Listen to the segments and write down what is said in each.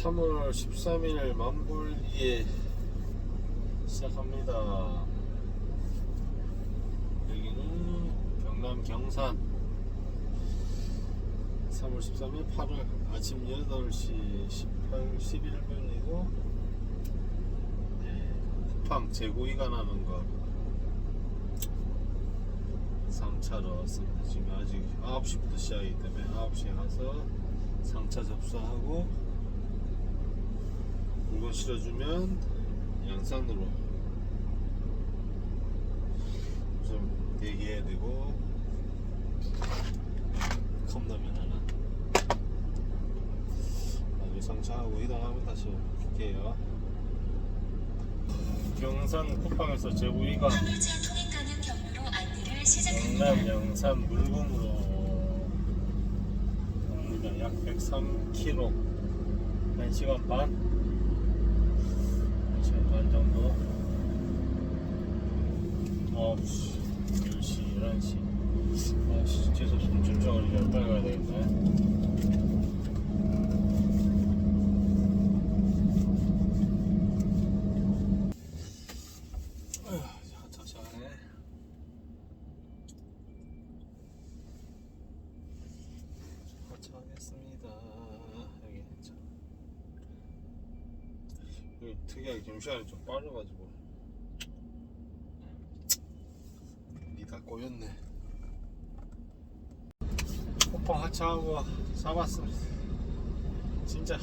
3월 13일 만볼기에 시작합니다. 여기는 경남 경산 3월 13일 8월 아침 8시 18, 11분이고 네, 쿠팡 재고이가 나는 거 3차로 왔습니다. 지금 아직 9시부터 시작이기 때문에 9시에 가서 상차 접수하고 물건 실어주면 양산으로 좀 대기해야 되고 컵라면 하나 나중에 상차하고 이동하면 다시 올게요 경산 쿠팡에서 제구이가 경남. 양산 물금으로 갑니다. 약 103km 1시간 반 1시간 반 정도? 9시 10시 11시. 아씨 숨 집중하니까 빨리 가야 되겠네 아휴 자자자네 도착하겠습니다. 여기 자. 여기 특이하게 점시간이 좀 빠져가지고 니다 꼬였네. 호빵 하차하고 잡았습니다. 진짜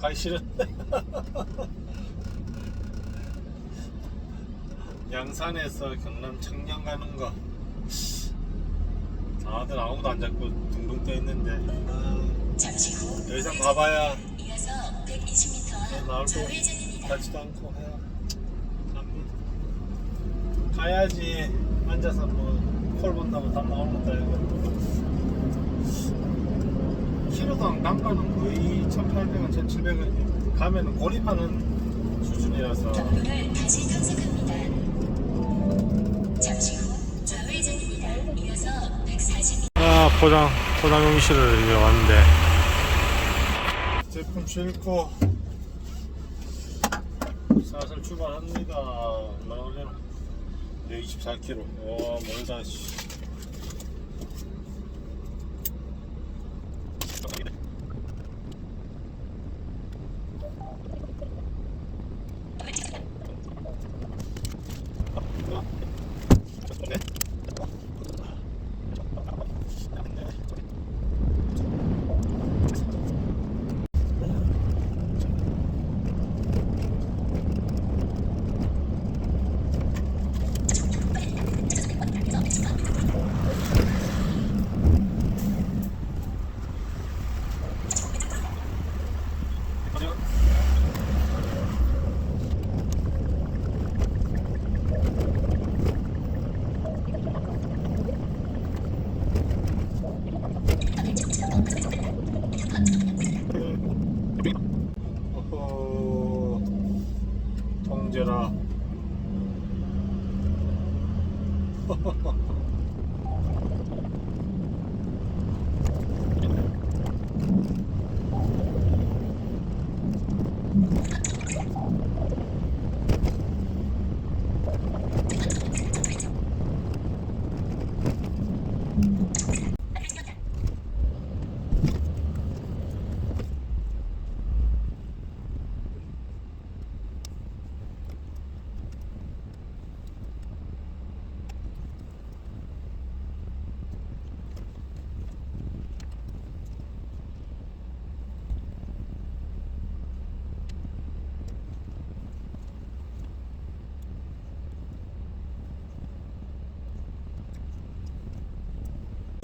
가기 싫은데. 양산에서 경남 청량 가는 거 다들 아무도 안 잡고 둥둥 떠 있는데 아, 더 이상 가봐야 이어서 120m 나올 거 같지도 않고 해요. 갑니다. 가야지 앉아서 뭐콜 본다고 다 나오는 것도 아니고 키로당 단가는 거의 1,800원, 1,700원 가면은 고립하는 수준이라서 경로를 다시 탐색합니다. 잠시 후 좌회전입니다. 이어서 140m 아 포장 포장 용실을 이제 왔는데 제품 싣고 슬슬 출발합니다. 얼마나 걸리나? 124km. 와 멀다 씨. な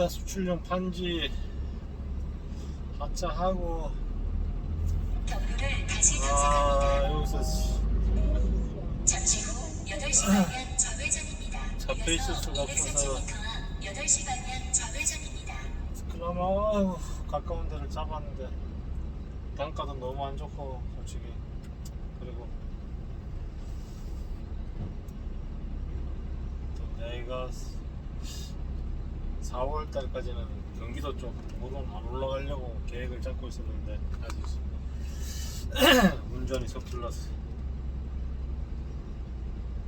통제라. 수출용 판지 하차하고 아. 여기서 씨, 잠시 후 8시 방향 좌회전입니다. 잡혀 있을 수가 없어서. 200cm 앞 8시 방향 좌회전입니다. 그나마 아유, 가까운 데를 잡았는데 단가도 너무 안 좋고 솔직히 그리고 또 내가 4월 달까지는 경기도 쪽 물은 안 올라가려고 계획을 잡고 있었는데 아직 운전이 서툴렀어.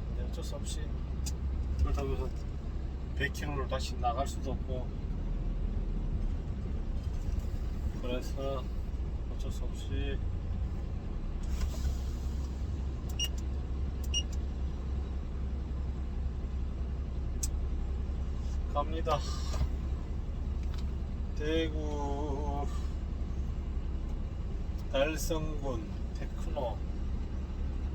근데 어쩔 수 없이 그렇다고 해서 100km를 다시 나갈 수도 없고 그래서 어쩔 수 없이 갑니다. 대구 달성군 테크노.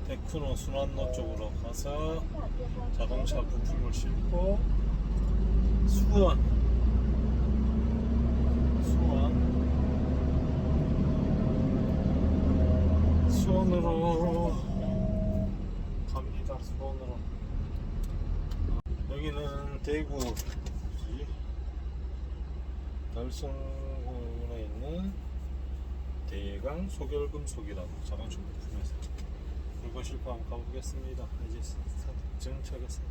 테크노 순환로 쪽으로 가서 자동차 부품을 싣고 수원. 수원. 수원으로 갑니다 수원으로. 여기는 대구? 달성군에 있는 대강 소결금속이라고 자동차 부품에서 물건 싣고 한번 가보겠습니다. 이제 정착해서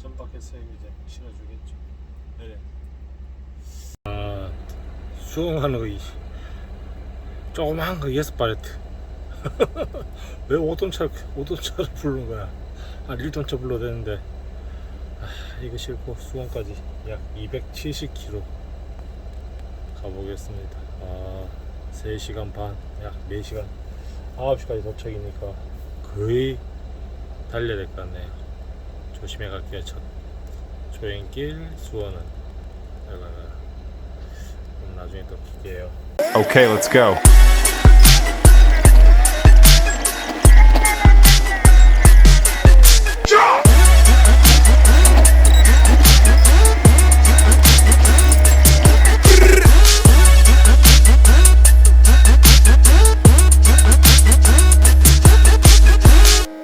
전박해서 이제 실어주겠죠. 네. 아 수영하는 거 조그만 거 여섯 발레트. 왜 5톤차 5톤차를 부르는 거야? 아 1톤차 불러도 되는데. 아, 이거 싣고 수원까지 약 270km 가보겠습니다. 아 3시간 반 약 4시간. 9시까지 도착이니까 거의 달려야 될 것 같네요 조심해 갈게요 첫. 조행길 수원은. 나중에 또 킬게요. Okay, let's.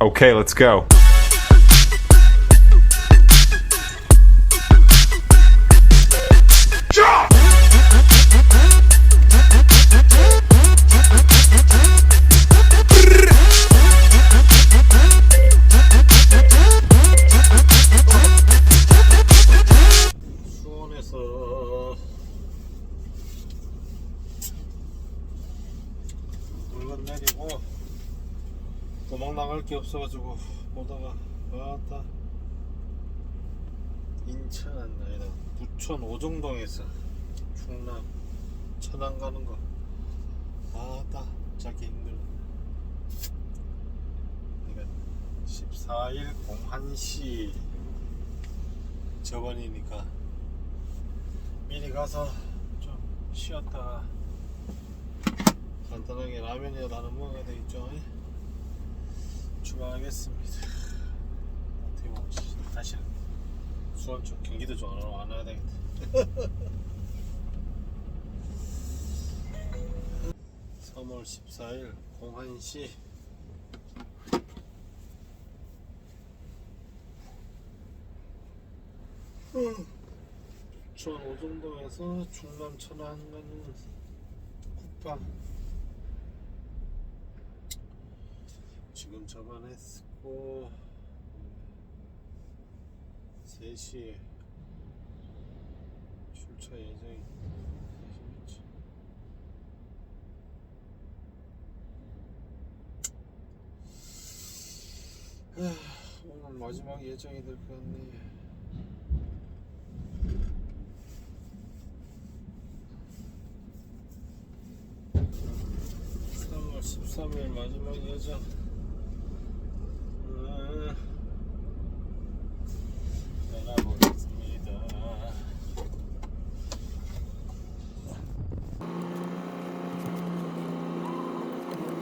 Okay, let's go. 나갈 게 없어가지고 오다가 왔다. 인천 아니다 부천 오정동에서 충남 천안 가는 거. 왔다. 자기 힘들어. 그러니까 14일 공한시 저번이니까 미리 가서 좀 쉬었다가 간단하게 라면이라도 먹어야 되겠죠 출발하겠습니다. 어떻게 보면 다시 수원 쪽 경기도 쪽으로 안 와야 되겠다. 3월 14일 공한시. 부천 오정동에서 충남 천안 가는 국방 접안했고 3시에 출차 예정이 되시겠지. 하, 오늘 마지막 예정이 될 것 같네. 삼월 13일 마지막 예정.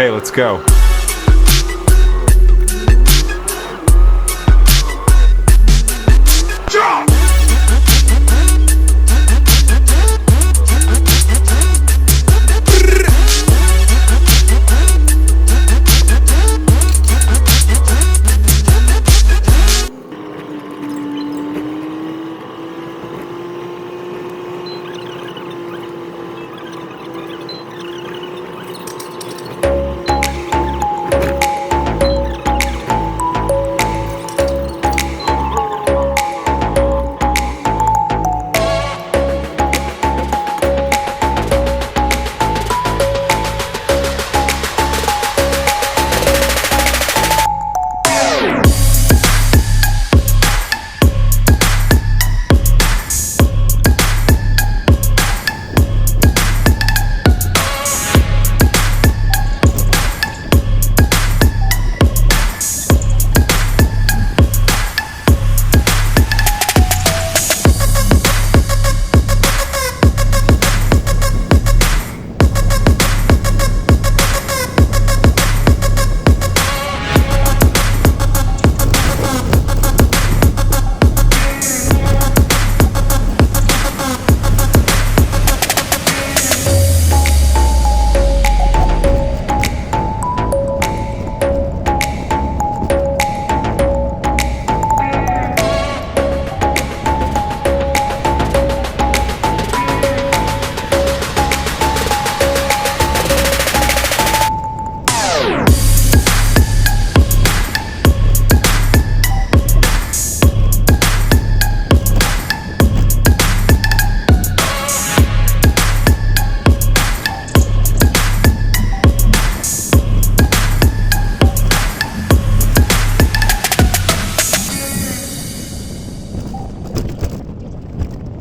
Okay, let's go.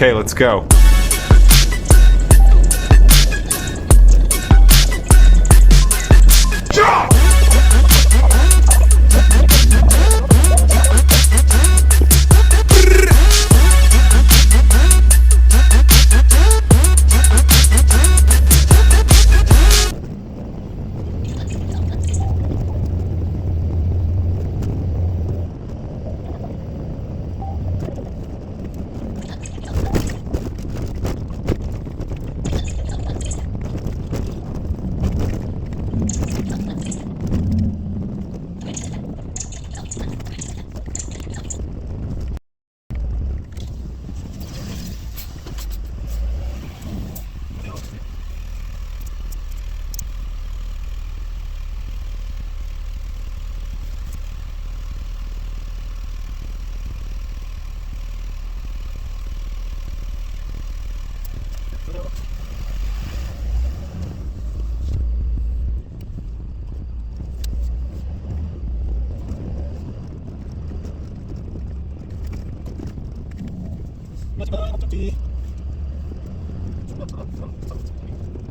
Okay, let's go. はい。